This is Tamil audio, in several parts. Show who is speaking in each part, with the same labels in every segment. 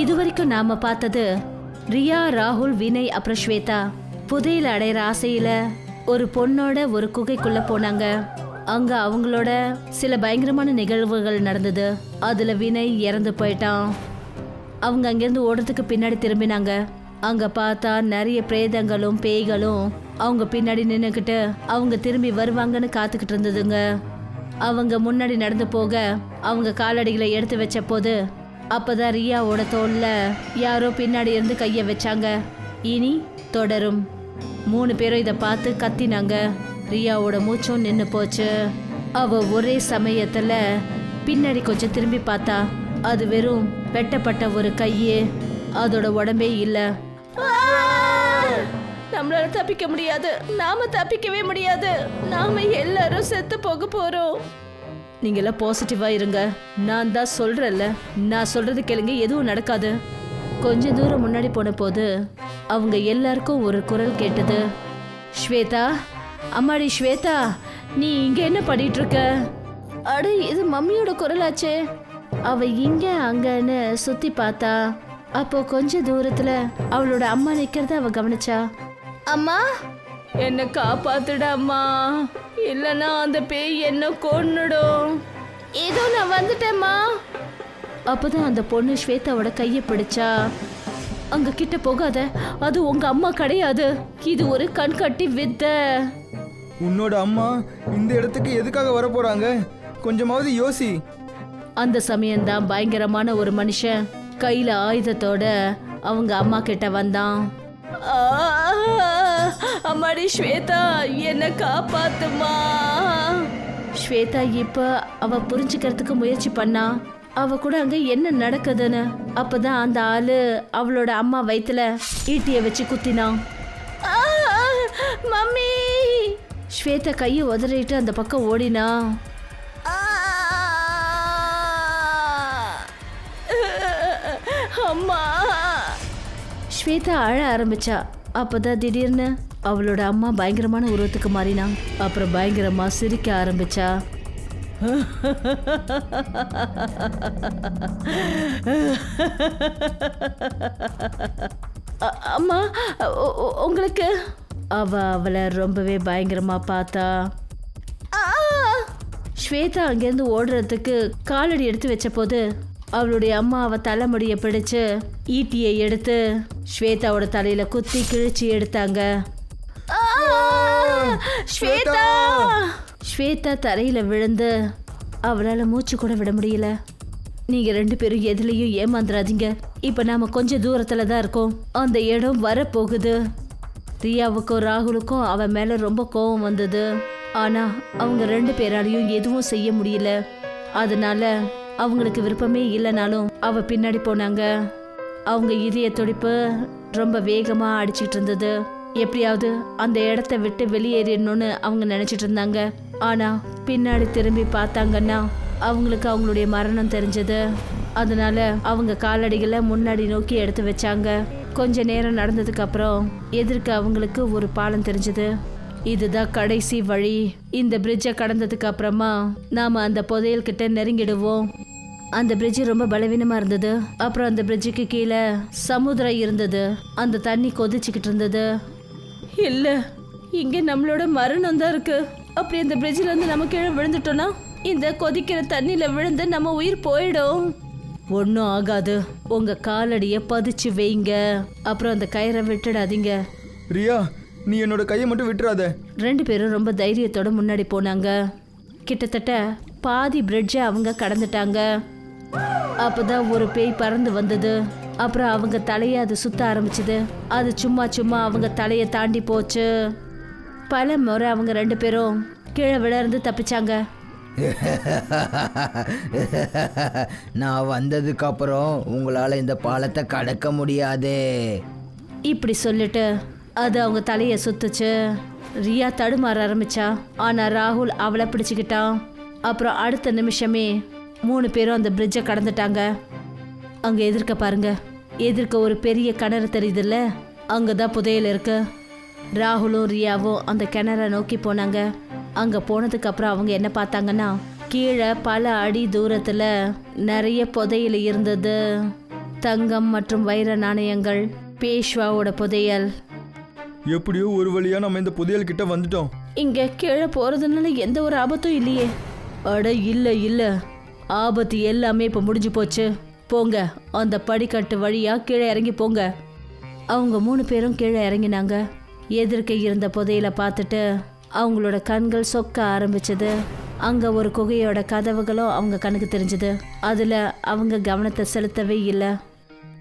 Speaker 1: இது வரைக்கும் நாம பார்த்தது ரியா ராகுல் வினய் அப்புறம் ஸ்வேதா. புதையில அடையிற ஆசையில ஒரு பொண்ணோட ஒரு குகைக்குள்ள போனாங்க. அங்க அவங்களோட சில பயங்கரமான நிகழ்வுகள் நடந்தது. அதுல வினய் இறந்து போயிட்டான். அவங்க அங்கேருந்து ஓடுறதுக்கு பின்னாடி திரும்பினாங்க. அங்க பார்த்தா நிறைய பிரேதங்களும் பேய்களும் அவங்க பின்னாடி நின்னுக்கிட்டு அவங்க திரும்பி வருவாங்கன்னு காத்துக்கிட்டு இருந்ததுங்க. அவங்க முன்னாடி நடந்து போக அவங்க காலடிகளை எடுத்து வச்ச போது அப்பதான் ரியாவோட தோல்ல யாரோ பின்னாடி இருந்து கைய வச்சாங்க. இனி தொடரும். மூணு பேரும் இதை பார்த்து கத்தினாங்க. ரியாவோட மூச்சும் நின்று போச்சு. அவ ஒரே சமயத்துல பின்னாடி கொஞ்சம் திரும்பி பார்த்தா அது வெறும் வெட்டப்பட்ட ஒரு கையே. அதோட உடம்பே இல்ல. நம்மளால தப்பிக்க முடியாது. நாம தப்பிக்கவே முடியாது. நாம எல்லாரும் செத்து போக போறோம். நீங்க எல்லாம் பாசிட்டிவா இருங்க. நான் தான் சொல்றேன்ல. நான் சொல்றது கேளுங்க எதுவும் நடக்காது. கொஞ்ச தூரம் முன்னாடி போன போது அவங்க எல்லாருக்கும் ஒரு குரல் கேட்டது. ஸ்வேதா அம்மாடி ஸ்வேதா நீ இங்க என்ன பண்ணிட்டு இருக்க அட இது மம்மியோட குரலாச்சே. அவ இங்க அங்கன்னு சுத்தி பார்த்தா அப்போ கொஞ்ச தூரத்துல அவளோட அம்மா நிக்கிறத அவ கவனிச்சா. அம்மா! என்ன காப்பாத்துட அம்மா! இல்லனா அந்த பேய் என்ன கொன்னுடும்? ஏதோ நான் வந்துட்டேம்மா. அப்பதான் அந்த பொண்ணு ஸ்வேதாவோட கையை பிடிச்சா. அங்க கிட்ட போகாத அது உங்க அம்மா கிடையாது. இது ஒரு கண்கட்டி வித்தை.
Speaker 2: உன்னோட அம்மா இந்த இடத்துக்கு எதுக்காக வர போறாங்க கொஞ்சமாவது யோசி.
Speaker 1: அந்த சமயம்தான் பயங்கரமான ஒரு மனுஷன் கையில ஆயுதத்தோட அவங்க அம்மா கிட்ட வந்தான். அம்மாடி ஸ்வேதா என்ன காப்பாத்துமா? ஸ்வேதா இப்ப அவ புரிஞ்சுக்கிறதுக்கு முயற்சி பண்ணா. அவ கூட அங்க என்ன நடக்குதுன்னு. அப்பதான் அந்த ஆளு அவளோட அம்மா வயித்துல ஈட்டிய வச்சு குத்தினான் மம்மி! ஸ்வேதா கையை உதறிட்டு அந்த பக்கம் ஓடினா. அம்மா! ஸ்வேதா அழ ஆரம்பிச்சா. அப்பதான் திடீர்னு அவளோட அம்மா பயங்கரமான உருவத்துக்கு மாறினா அப்புறம் பயங்கரமா சிரிக்க ஆரம்பிச்சா? அம்மா உங்களுக்கு? அவ அவளை ரொம்பவே பயங்கரமா பார்த்தா. ஸ்வேதா அங்கேருந்து ஓடுறதுக்கு காலடி எடுத்து வச்ச போது அவளுடைய அம்மா அவ தலைமுடியை பிடிச்சு ஈட்டியை எடுத்து ஸ்வேதாவோட தலையில குத்தி கிழிச்சு எடுத்தாங்க. ஸ்வேதா! ஸ்வேதா தரையில விழுந்து அவளால மூச்சு கூட விட முடியல. நீங்க ரெண்டு பேரும் எதுலயும் ஏமாந்துடாதீங்க இப்ப நாம கொஞ்சம் தூரத்துல தான் இருக்கோம். அந்த இடம் வரப்போகுது. ரியாவுக்கும் ராகுலுக்கும் அவன் மேல ரொம்ப கோபம் வந்தது. ஆனா அவங்க ரெண்டு பேராலையும் எதுவும் செய்ய முடியல. அதனால அவங்களுக்கு விருப்பமே இல்லைனாலும் அவ பின்னாடி போனாங்க. அவங்க இதய துடிப்பு ரொம்ப வேகமா அடிச்சிட்டு இருந்தது. எப்படியாவது அந்த இடத்த விட்டு வெளியேறிடணும்னு அவங்க நினச்சிட்டு இருந்தாங்க. ஆனால் பின்னாடி திரும்பி பார்த்தாங்கன்னா அவங்களுக்கு அவங்களுடைய மரணம் தெரிஞ்சது. அதனால அவங்க காலடிகளை முன்னாடி நோக்கி எடுத்து வச்சாங்க. கொஞ்ச நேரம் நடந்ததுக்கு அப்புறம் எதிர்க்க அவங்களுக்கு ஒரு பாலம் தெரிஞ்சது. இதுதான் கடைசி வழி. இந்த பிரிட்ஜை கடந்ததுக்கு அப்புறமா நாம அந்த புதையல்கிட்ட நெருங்கிடுவோம். அந்த பிரிட்ஜ் ரொம்ப பலவீனமா இருந்தது. அப்புறம் அந்த பிரிட்ஜுக்கு கீழே சமுத்திரம் இருந்தது. அந்த தண்ணி கொதிச்சுக்கிட்டு இருந்தது. இல்ல. இங்க நம்மளோட மரணம் தான் இருக்கு. அப்படி அந்த பிரிட்ஜ்ல இருந்து நம்ம கீழே விழுந்துட்டோம்னா இந்த கொதிக்கிற தண்ணியில விழுந்து நம்ம உயிர் போயிடும். ஒன்றும் ஆகாது. உங்க காலடிய பதிச்சு வைங்க. அப்புறம் அந்த கயிறை விட்டுடாதீங்க.
Speaker 2: ரியா நீ என்னோட கையை மட்டும் விட்டுறாத.
Speaker 1: ரெண்டு பேரும் ரொம்ப தைரியத்தோட முன்னாடி போனாங்க. கிட்டத்தட்ட பாதி பிரிட்ஜை அவங்க கடந்துட்டாங்க. அப்பதான் ஒரு பேய் பறந்து வந்தது. அப்புறம் அவங்க தலையை அது சுத்த ஆரம்பிச்சது. அது சும்மா சும்மா அவங்க தலையை தாண்டி போச்சு. பல முறை அவங்க ரெண்டு பேரும் கீழே விழந்து தப்பிச்சாங்க.
Speaker 3: நான் வந்ததுக்கு அப்புறம் உங்களால இந்த பாலத்தை கடக்க முடியாது.
Speaker 1: இப்படி சொல்லிட்டு அது அவங்க தலையை சுத்துச்சு. ரியா தடுமாற ஆரம்பிச்சா. ஆனா ராகுல் அவளை பிடிச்சுக்கிட்டான். அப்புறம் அடுத்த நிமிஷமே மூணு பேரும் அந்த பிரிட்ஜை கடந்துட்டாங்க. அங்க எதிர்க்க பாருங்க. எதிர்க்க ஒரு பெரிய கிணறு தெரியுதுல்ல? அங்கதான் புதையல் இருக்கு. ராகுலும் ரியாவும் அந்த கிணற நோக்கி போனாங்க. அங்க போனதுக்கு அப்புறம் அவங்க என்ன பார்த்தாங்கன்னா கீழே பல அடி தூரத்துல நிறைய புதையல் இருந்தது. தங்கம் மற்றும் வைர நாணயங்கள் பேஷ்வாவோட புதையல்.
Speaker 2: எப்படியோ ஒரு வழியா நம்ம இந்த புதையல் கிட்ட வந்துட்டோம்.
Speaker 1: இங்க கீழே போறதுனால எந்த ஒரு ஆபத்தும் இல்லையே. அட இல்ல இல்ல. ஆபத்து எல்லாமே இப்ப முடிஞ்சு போச்சு. போங்க. அந்த படிக்கட்டு வழியா கீழே இறங்கி போங்க. அவங்க மூணு பேரும் கீழே இறங்கினாங்க. எதிர்க்க இருந்த புதையல பார்த்துட்டு அவங்களோட கண்கள் சொக்க ஆரம்பிச்சது. அங்க ஒரு குகையோட கதவுகளும் அவங்க கண்ணுக்கு தெரிஞ்சது. அதுல அவங்க கவனத்தை செலுத்தவே இல்லை.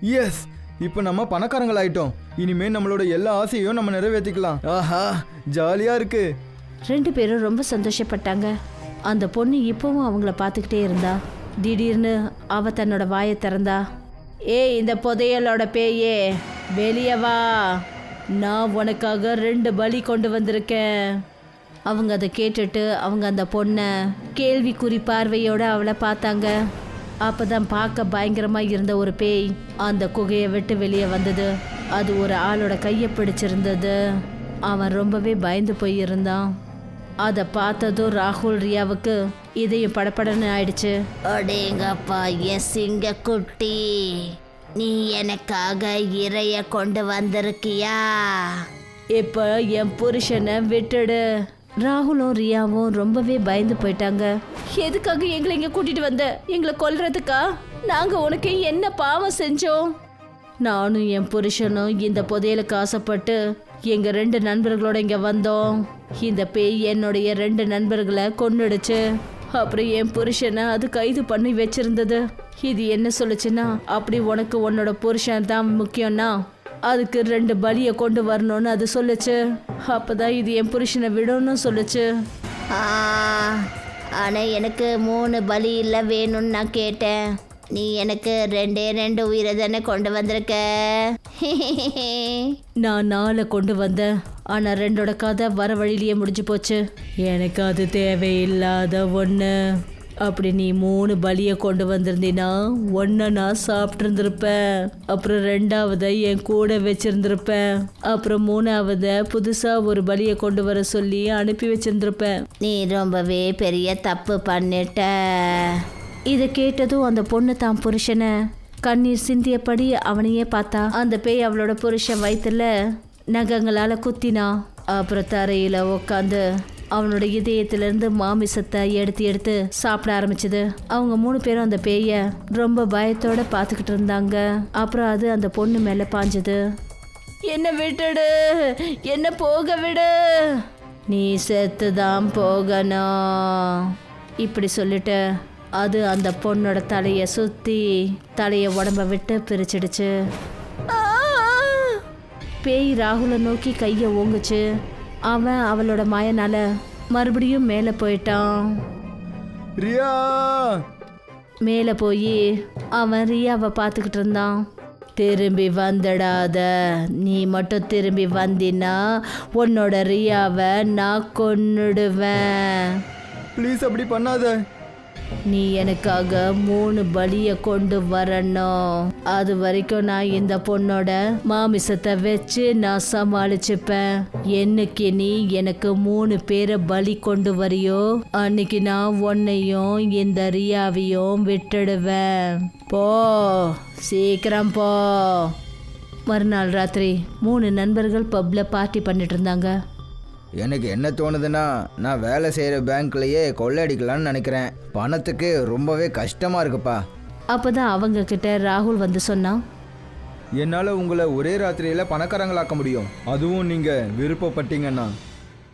Speaker 2: எஸ் இப்போ நம்ம பணக்காரங்களாயிட்டோம் இனிமே நம்மளோட எல்லா ஆசையும் நம்ம நிறைவேற்றிக்கலாம் ஆஹா ஜாலியா இருக்கு.
Speaker 1: ரெண்டு பேரும் ரொம்ப சந்தோஷப்பட்டாங்க. அந்த பொண்ணு இப்பவும் அவங்கள பார்த்துக்கிட்டே இருந்தா. திடீர்னு அவ தன்னோட வாயை திறந்தா ஏய் இந்த புதையலோட பேயே வெளியே வா. நான் உனக்காக ரெண்டு பலி கொண்டு வந்திருக்கேன். அவங்க அதை கேட்டுட்டு அவங்க அந்த பொண்ணை கேள்விக்குறி பார்வையோட அவளை பார்த்தாங்க. அப்பதான் பார்க்க பயங்கரமாக இருந்த ஒரு பேய் அந்த குகையை விட்டு வெளியே வந்தது. அது ஒரு ஆளோட கையை பிடிச்சிருந்தது. அவன் ரொம்பவே பயந்து போயிருந்தான். அதை பார்த்ததும் ராகுல் ரியாவுக்கு இதயம் படபடன்னு ஆயிடுச்சு.
Speaker 4: அடேங்கப்பா என் சிங்க குட்டி. நீ எனக்காக இறைய கொண்டு வந்திருக்கியா?
Speaker 1: இப்போ என் புருஷனை விட்டுடு. ராகுலும் ரியாவும் ரொம்பவே பயந்து போயிட்டாங்க. எதுக்காக எங்களை இங்க கூட்டிட்டு வந்த? எங்களை கொல்றதுக்கா? நாங்க உனக்கு என்ன பாவம் செஞ்சோம்? நானும் என் புருஷனும் இந்த புதையலுக்கு ஆசைப்பட்டு எங்க ரெண்டு நண்பர்களோட இங்க வந்தோம். இந்த பேய் என்னுடைய ரெண்டு நண்பர்களை கொன்னுடுச்சு. அப்புறம் என் புருஷனை அது கைது பண்ணி வச்சிருந்தது. இது என்ன சொல்லுச்சுன்னா அப்படி உனக்கு உன்னோட புருஷன் தான் முக்கியம்னா அதுக்கு ரெண்டு பலியை கொண்டு வரணும்னு அது சொல்லுச்சு. அப்பதான் இது என் புருஷனை விடணும்னு சொல்லுச்சு.
Speaker 4: ஆ, ஆனா எனக்கு மூணு பலி இல்லை வேணும்னு நான் கேட்டேன். நீ எனக்கு ரெண்டே ரெண்டு உயிரை தானே கொண்டு வந்திருக்க?
Speaker 1: நான் நாளை கொண்டு வந்தேன். ஆனா ரெண்டோட கதை வர வழியிலேயே முடிஞ்சு போச்சு. எனக்கு அது தேவையில்லாத ஒன்று அப்படி நீ மூணு பலியை கொண்டு வந்திருந்தீன்னா ஒன்றை நான் சாப்பிட்ருந்துருப்பேன் அப்புறம் ரெண்டாவதை என் கூட வச்சிருந்திருப்பேன். அப்புறம் மூணாவதை புதுசாக ஒரு பலியை கொண்டு வர சொல்லி அனுப்பி வச்சிருந்திருப்பேன்.
Speaker 4: நீ ரொம்பவே பெரிய தப்பு பண்ணிட்ட.
Speaker 1: இதை கேட்டதும் அந்த பொண்ணு தான் புருஷனை. கண்ணீர் சிந்தியபடி அவனையே பார்த்தா அந்த பேய் அவளோட புருஷன் வயித்துல நகங்களால் குத்தினா அப்புறம் தரையில் உட்காந்து அவனோட இதயத்திலிருந்து மாமிசத்தை எடுத்து எடுத்து சாப்பிட ஆரம்பிச்சது. அவங்க மூணு பேரும் அந்த பேய ரொம்ப பயத்தோட பார்த்துக்கிட்டு இருந்தாங்க. அப்புறம் அது அந்த பொண்ணு மேலே பாஞ்சது. என்ன விட்டுடு என்ன போக விடு நீ செத்து தான் போகணும் இப்படி சொல்லிட்டு அது அந்த பொண்ணோட தலையை சுற்றி தலையை உடம்ப விட்டு பிரிச்சிடுச்சு. பேய் ராகுலை நோக்கி கையை ஓங்குச்சு. அவன் அவளோட மாயனால மறுபடியும் மேலே போயிட்டான்.
Speaker 2: ரியா!
Speaker 1: மேலே போய் அவன் ரியாவை பார்த்துக்கிட்டு இருந்தான். திரும்பி வந்துடாத நீ மட்டும் திரும்பி வந்தினா உன்னோட ரியாவை நான் கொன்னுடுவேன்.
Speaker 2: ப்ளீஸ் அப்படி பண்ணாத.
Speaker 1: நீ எனக்காக மூணு பலியை கொண்டு வரணும். அது வரைக்கும் நான் இந்த பொண்ணோட மாமிசத்தை வச்சு நான் சமாளிச்சுப்பேன். என்னைக்கு நீ எனக்கு மூணு பேரை பலி கொண்டு வரியோ அன்னைக்கு நான் உன்னையும் இந்த ரியாவையும் விட்டுடுவேன். போ சீக்கிரம் போ. மறுநாள் ராத்திரி மூணு நண்பர்கள் பப்ல பார்ட்டி பண்ணிட்டு இருந்தாங்க.
Speaker 3: எனக்கு என்ன தோணுதுன்னா நான் வேலை செய்கிற பேங்க்லேயே கொள்ளையடிக்கலாம்னு நினைக்கிறேன். பணத்துக்கு ரொம்பவே கஷ்டமாக இருக்குப்பா.
Speaker 1: அப்பதான் அவங்க கிட்ட ராகுல் வந்து சொன்னான்.
Speaker 2: என்னால் உங்களை ஒரே ராத்திரியில் பணக்காரங்களாக்க முடியும். அதுவும் நீங்கள் விருப்பப்பட்டீங்கன்னா.